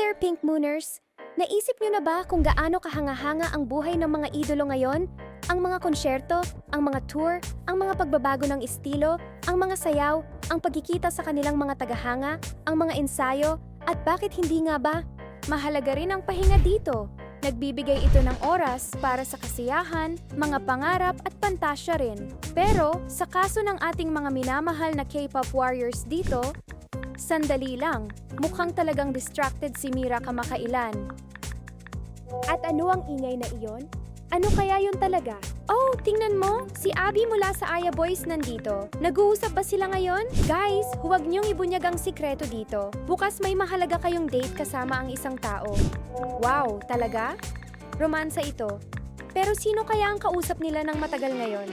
there, Pink Mooners! Naisip niyo na ba kung gaano kahanga-hanga ang buhay ng mga idolo ngayon? Ang mga konsyerto, ang mga tour, ang mga pagbabago ng estilo, ang mga sayaw, ang pagkikita sa kanilang mga tagahanga, ang mga ensayo, at bakit hindi nga ba? Mahalaga rin ang pahinga dito. Nagbibigay ito ng oras para sa kasiyahan, mga pangarap at pantasya rin. Pero sa kaso ng ating mga minamahal na K-pop warriors dito, Sandali lang, mukhang talagang distracted si Mira kamakailan. At ano ang ingay na iyon? Ano kaya yun talaga? Oh, tingnan mo! Si Abby mula sa Aya Boys nandito. Nag-uusap ba sila ngayon? Guys, huwag niyong ibunyag ang sikreto dito. Bukas may mahalaga kayong date kasama ang isang tao. Wow, talaga? Romansa ito. Pero sino kaya ang kausap nila ng matagal ngayon?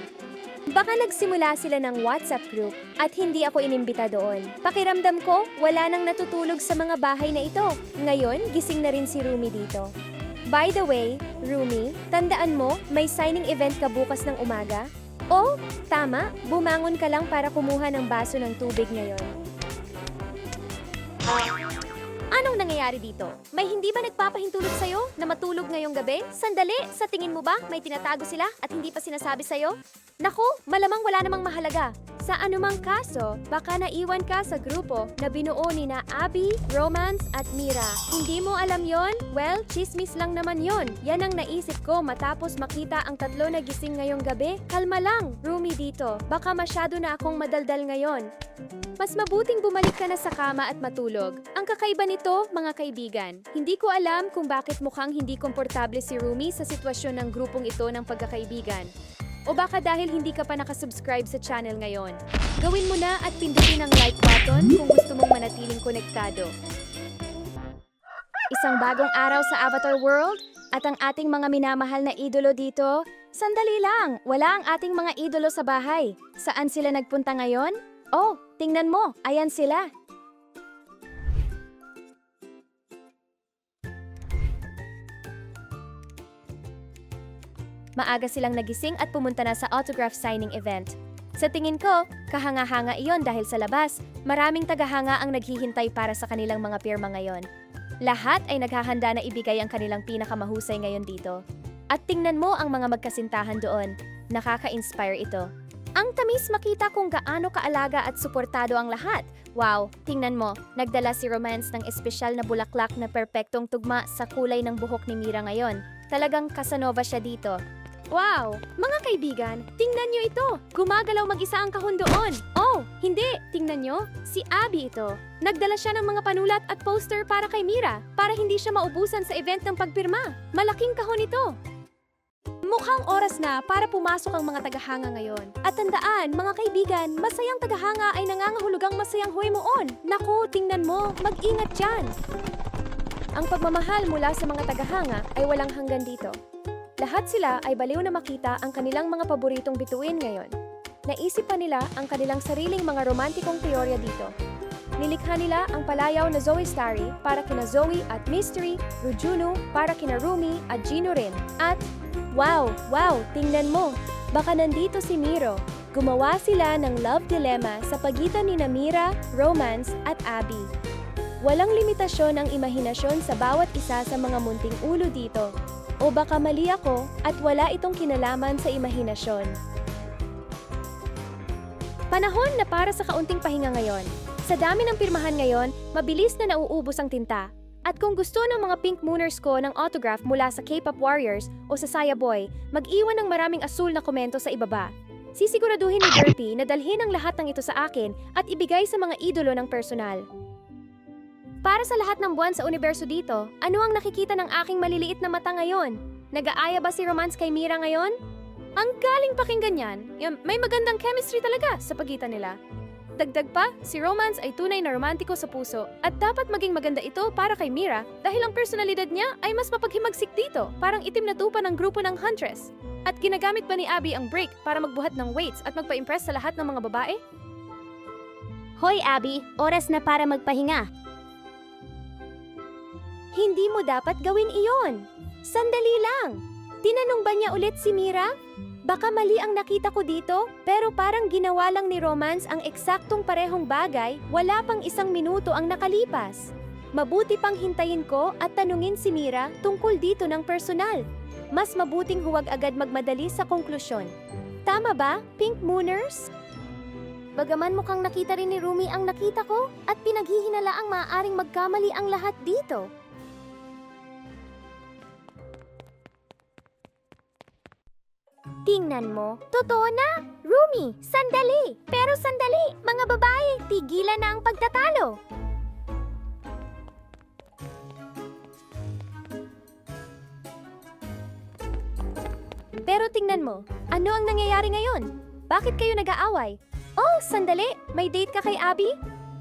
Baka nagsimula sila ng WhatsApp group at hindi ako inimbita doon. Pakiramdam ko, wala nang natutulog sa mga bahay na ito. Ngayon, gising na rin si Rumi dito. By the way, Rumi, tandaan mo, may signing event ka bukas ng umaga? Oh, tama, bumangon ka lang para kumuha ng baso ng tubig ngayon. Anong nangyayari dito? May hindi ba nagpapahintulot sa'yo na matulog ngayong gabi? Sandali, sa tingin mo ba may tinatago sila at hindi pa sinasabi sa'yo? Naku, malamang wala namang mahalaga. Sa anumang kaso, baka naiwan ka sa grupo na binuo ni na Abby, Romance at Mira. Hindi mo alam yon? Well, chismis lang naman yon. Yan ang naisip ko matapos makita ang tatlo na gising ngayong gabi. Kalma lang, Rumi dito. Baka masyado na akong madaldal ngayon. Mas mabuting bumalik ka na sa kama at matulog. Ang kakaiba nito, mga kaibigan, hindi ko alam kung bakit mukhang hindi komportable si Rumi sa sitwasyon ng grupong ito ng pagkakaibigan. O baka dahil hindi ka pa nakasubscribe sa channel ngayon. Gawin mo na at pindutin ang like button kung gusto mong manatiling konektado. Isang bagong araw sa Avatar World at ang ating mga minamahal na idolo dito. Sandali lang, wala ang ating mga idolo sa bahay. Saan sila nagpunta ngayon? Oh, tingnan mo, ayan sila. Maaga silang nagising at pumunta na sa autograph signing event. Sa tingin ko, kahanga-hanga iyon dahil sa labas, maraming tagahanga ang naghihintay para sa kanilang mga pirma ngayon. Lahat ay naghahanda na ibigay ang kanilang pinakamahusay ngayon dito. At tingnan mo ang mga magkasintahan doon. Nakaka-inspire ito. Ang tamis makita kung gaano kaalaga at suportado ang lahat. Wow, tingnan mo, nagdala si Romance ng espesyal na bulaklak na perpektong tugma sa kulay ng buhok ni Mira ngayon. Talagang kasanova siya dito. Wow! Mga kaibigan, tingnan nyo ito! Gumagalaw mag-isa ang kahon doon! Oh, hindi! Tingnan nyo, si Abby ito. Nagdala siya ng mga panulat at poster para kay Mira, para hindi siya maubusan sa event ng pagpirma. Malaking kahon ito! Mukhang oras na para pumasok ang mga tagahanga ngayon. At tandaan, mga kaibigan, masayang tagahanga ay nangangahulugang masayang huwi moon. Naku, tingnan mo, mag-ingat dyan! Ang pagmamahal mula sa mga tagahanga ay walang hanggan dito. Lahat sila ay baliw na makita ang kanilang mga paboritong bituin ngayon. Naisip pa nila ang kanilang sariling mga romantikong teorya dito. Nilikha nila ang palayaw na Zoe Starry para kina Zoe at Mystery, Rujunu para kina Rumi at Gino rin. At, wow, wow, tingnan mo, baka nandito si Miro. Gumawa sila ng love dilemma sa pagitan ni Namira, Romance at Abby. Walang limitasyon ang imahinasyon sa bawat isa sa mga munting ulo dito. O baka mali ako at wala itong kinalaman sa imahinasyon. Panahon na para sa kaunting pahinga ngayon. Sa dami ng pirmahan ngayon, mabilis na nauubos ang tinta. At kung gusto ng mga pink mooners ko ng autograph mula sa K-pop warriors o sa Saya Boy, mag-iwan ng maraming asul na komento sa ibaba. Sisiguraduhin ni Derpy na dalhin ang lahat ng ito sa akin at ibigay sa mga idolo ng personal. Para sa lahat ng buwan sa universo dito, ano ang nakikita ng aking maliliit na mata ngayon? Nag-aaya ba si Romance kay Mira ngayon? Ang galing pakinggan yan, may magandang chemistry talaga sa pagitan nila. Dagdag pa, si Romance ay tunay na romantiko sa puso at dapat maging maganda ito para kay Mira dahil ang personalidad niya ay mas mapaghimagsik dito, parang itim na tupa ng grupo ng Huntress. At ginagamit ba ni Abby ang break para magbuhat ng weights at magpa-impress sa lahat ng mga babae? Hoy Abby, oras na para magpahinga. Hindi mo dapat gawin iyon. Sandali lang. Tinanong ba niya ulit si Mira? Baka mali ang nakita ko dito, pero parang ginawa lang ni Romance ang eksaktong parehong bagay, wala pang isang minuto ang nakalipas. Mabuti pang hintayin ko at tanungin si Mira tungkol dito ng personal. Mas mabuting huwag agad magmadali sa konklusyon. Tama ba, Pink Mooners? Bagaman mukhang nakita rin ni Rumi ang nakita ko at pinaghihinala ang maaaring magkamali ang lahat dito. Tingnan mo. Totoo na! Rumi, sandali! Pero sandali! Mga babae, tigilan na ang pagtatalo! Pero tingnan mo, ano ang nangyayari ngayon? Bakit kayo nag-aaway? Oh, sandali! May date ka kay Abby?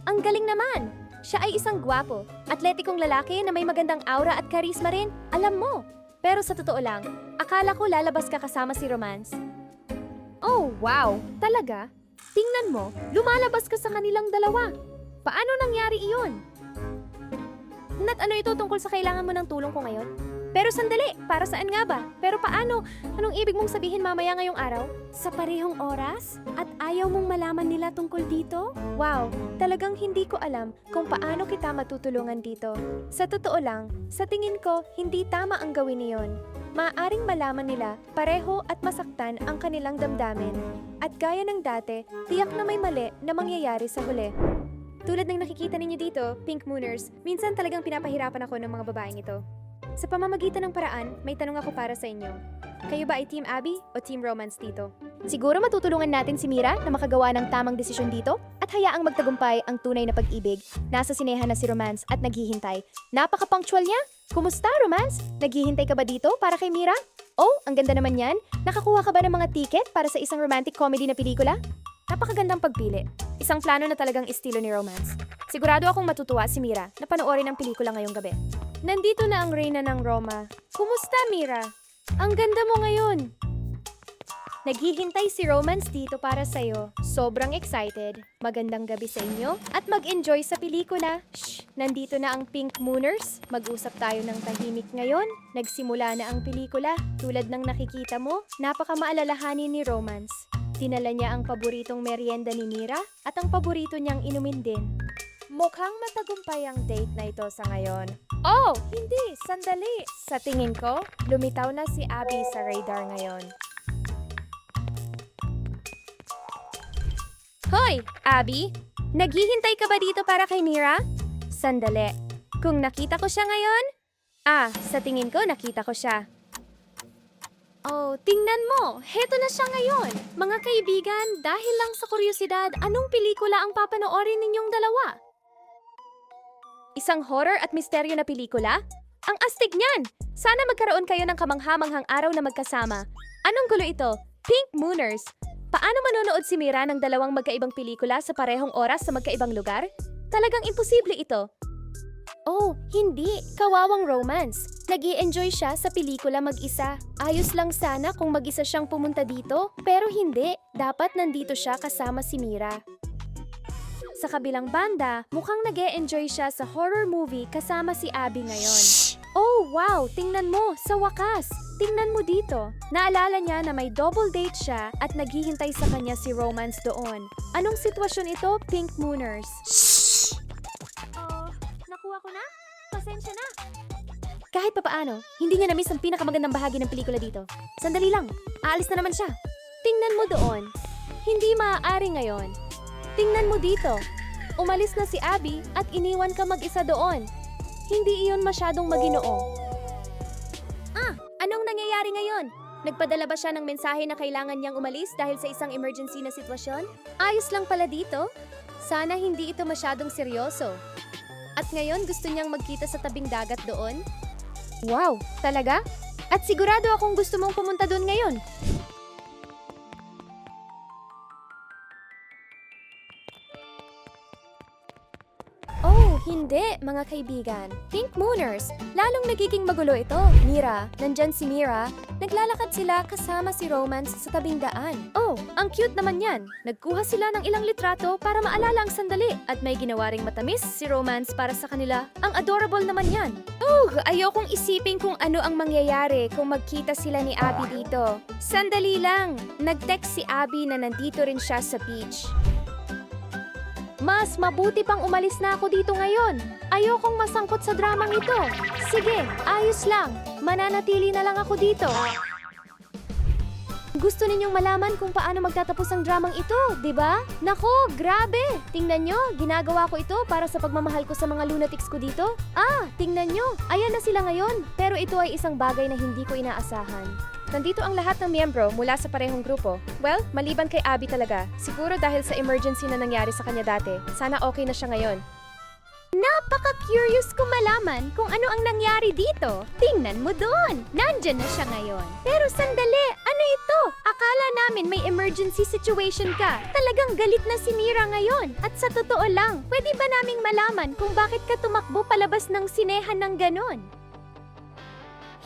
Ang galing naman! Siya ay isang gwapo, atletikong lalaki na may magandang aura at karisma rin. Alam mo! Pero sa totoo lang, akala ko lalabas ka kasama si Romance. Oh, wow! Talaga? Tingnan mo, lumalabas ka sa kanilang dalawa. Paano nangyari iyon? Nat ano ito tungkol sa kailangan mo ng tulong ko ngayon? Pero sandali, para saan nga ba? Pero paano? Anong ibig mong sabihin mamaya ngayong araw? Sa parehong oras? At ayaw mong malaman nila tungkol dito? Wow, talagang hindi ko alam kung paano kita matutulungan dito. Sa totoo lang, sa tingin ko, hindi tama ang gawin niyon. Maaring malaman nila pareho at masaktan ang kanilang damdamin. At gaya ng dati, tiyak na may mali na mangyayari sa huli. Tulad ng nakikita ninyo dito, Pink Mooners, minsan talagang pinapahirapan ako ng mga babaeng ito. Sa pamamagitan ng paraan, may tanong ako para sa inyo. Kayo ba ay Team Abby o Team Romance dito? Siguro matutulungan natin si Mira na makagawa ng tamang desisyon dito at hayaang magtagumpay ang tunay na pag-ibig. Nasa sinehan na si Romance at naghihintay. Napaka-punctual niya! Kumusta, Romance? Naghihintay ka ba dito para kay Mira? Oh, ang ganda naman yan. Nakakuha ka ba ng mga ticket para sa isang romantic comedy na pelikula? Napakagandang pagpili. Isang plano na talagang estilo ni Romance. Sigurado akong matutuwa si Mira na panoorin ang pelikula ngayong gabi. Nandito na ang reyna ng Roma. Kumusta, Mira? Ang ganda mo ngayon. Naghihintay si Romance dito para sa'yo. Sobrang excited. Magandang gabi sa inyo at mag-enjoy sa pelikula. Shh! Nandito na ang Pink Mooners. Mag-usap tayo ng tahimik ngayon. Nagsimula na ang pelikula. Tulad ng nakikita mo, napakamaalalahanin ni Romance. Dinala niya ang paboritong merienda ni Mira at ang paborito niyang inumin din. Mukhang matagumpay ang date na ito sa ngayon. Oh, hindi, sandali. Sa tingin ko, lumitaw na si Abby sa radar ngayon. Hoy, Abby! Naghihintay ka ba dito para kay Mira? Sandali. Kung nakita ko siya ngayon? Ah, sa tingin ko nakita ko siya. Oh, tingnan mo! Heto na siya ngayon! Mga kaibigan, dahil lang sa kuryosidad, anong pelikula ang papanoorin ninyong dalawa? Isang horror at misteryo na pelikula? Ang astig niyan! Sana magkaroon kayo ng kamanghamanghang araw na magkasama. Anong gulo ito? Pink Mooners! Paano manonood si Mira ng dalawang magkaibang pelikula sa parehong oras sa magkaibang lugar? Talagang imposible ito. Oh, hindi. Kawawang romance. nag enjoy siya sa pelikula mag-isa. Ayos lang sana kung mag-isa siyang pumunta dito, pero hindi. Dapat nandito siya kasama si Mira. Sa kabilang banda, mukhang nag enjoy siya sa horror movie kasama si Abby ngayon. Oh, wow! Tingnan mo! Sa wakas! Tingnan mo dito. Naalala niya na may double date siya at naghihintay sa kanya si Romance doon. Anong sitwasyon ito, Pink Mooners? Oh, nakuha ko na? Pasensya na. Kahit papaano, hindi niya na-miss ang pinakamagandang bahagi ng pelikula dito. Sandali lang, aalis na naman siya. Tingnan mo doon. Hindi maaari ngayon. Tingnan mo dito. Umalis na si Abby at iniwan ka mag-isa doon. Hindi iyon masyadong maginoo. Ah, anong nangyayari ngayon? Nagpadala ba siya ng mensahe na kailangan niyang umalis dahil sa isang emergency na sitwasyon? Ayos lang pala dito. Sana hindi ito masyadong seryoso. At ngayon gusto niyang magkita sa tabing dagat doon? Wow, talaga? At sigurado akong gusto mong pumunta doon ngayon. Hindi, mga kaibigan. Pink Mooners, lalong nagiging magulo ito. Mira, nandyan si Mira. Naglalakad sila kasama si Romance sa tabing daan. Oh, ang cute naman yan. Nagkuha sila ng ilang litrato para maalala ang sandali. At may ginawa ring matamis si Romance para sa kanila. Ang adorable naman yan. Oh, ayokong isipin kung ano ang mangyayari kung magkita sila ni Abby dito. Sandali lang. Nag-text si Abby na nandito rin siya sa beach. Mas mabuti pang umalis na ako dito ngayon. Ayokong masangkot sa dramang ito. Sige, ayos lang. Mananatili na lang ako dito. Gusto ninyong malaman kung paano magtatapos ang dramang ito, di ba? Nako, grabe! Tingnan nyo, ginagawa ko ito para sa pagmamahal ko sa mga lunatics ko dito. Ah, tingnan nyo, ayan na sila ngayon. Pero ito ay isang bagay na hindi ko inaasahan. Nandito ang lahat ng miyembro mula sa parehong grupo. Well, maliban kay Abby talaga. Siguro dahil sa emergency na nangyari sa kanya dati. Sana okay na siya ngayon. Napaka-curious ko malaman kung ano ang nangyari dito. Tingnan mo doon. Nandyan na siya ngayon. Pero sandali, ano ito? Akala namin may emergency situation ka. Talagang galit na si Mira ngayon. At sa totoo lang, pwede ba naming malaman kung bakit ka tumakbo palabas ng sinehan ng ganon?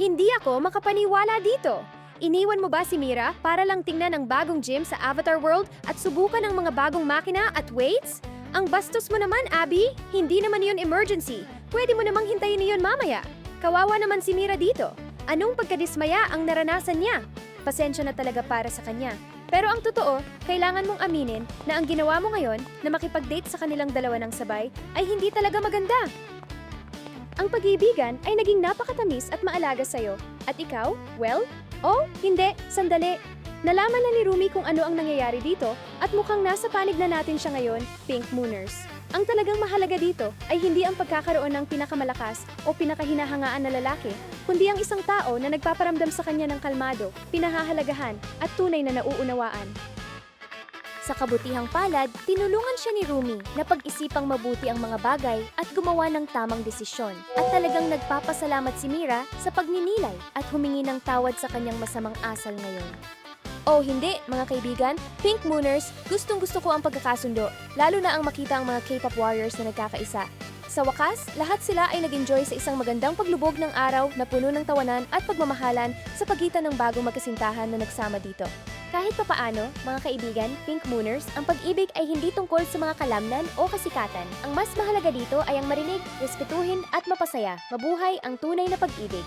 Hindi ako makapaniwala dito. Iniwan mo ba si Mira para lang tingnan ang bagong gym sa Avatar World at subukan ang mga bagong makina at weights? Ang bastos mo naman, Abby. Hindi naman yun emergency. Pwede mo namang hintayin iyon mamaya. Kawawa naman si Mira dito. Anong pagkadismaya ang naranasan niya? Pasensya na talaga para sa kanya. Pero ang totoo, kailangan mong aminin na ang ginawa mo ngayon na makipag-date sa kanilang dalawa ng sabay ay hindi talaga maganda. Ang pag-iibigan ay naging napakatamis at maalaga sa'yo. At ikaw? Well? Oh, hindi. Sandali. Nalaman na ni Rumi kung ano ang nangyayari dito at mukhang nasa panig na natin siya ngayon, Pink Mooners. Ang talagang mahalaga dito ay hindi ang pagkakaroon ng pinakamalakas o pinakahinahangaan na lalaki, kundi ang isang tao na nagpaparamdam sa kanya ng kalmado, pinahahalagahan at tunay na nauunawaan. Sa kabutihang palad, tinulungan siya ni Rumi na pag-isipang mabuti ang mga bagay at gumawa ng tamang desisyon. At talagang nagpapasalamat si Mira sa pagninilay at humingi ng tawad sa kanyang masamang asal ngayon. Oh, hindi, mga kaibigan. Pink Mooners, gustong gusto ko ang pagkakasundo, lalo na ang makita ang mga K-pop warriors na nagkakaisa. Sa wakas, lahat sila ay nag-enjoy sa isang magandang paglubog ng araw na puno ng tawanan at pagmamahalan sa pagitan ng bagong magkasintahan na nagsama dito. Kahit papaano, mga kaibigan, Pink Mooners, ang pag-ibig ay hindi tungkol sa mga kalamnan o kasikatan. Ang mas mahalaga dito ay ang marinig, respetuhin at mapasaya. Mabuhay ang tunay na pag-ibig.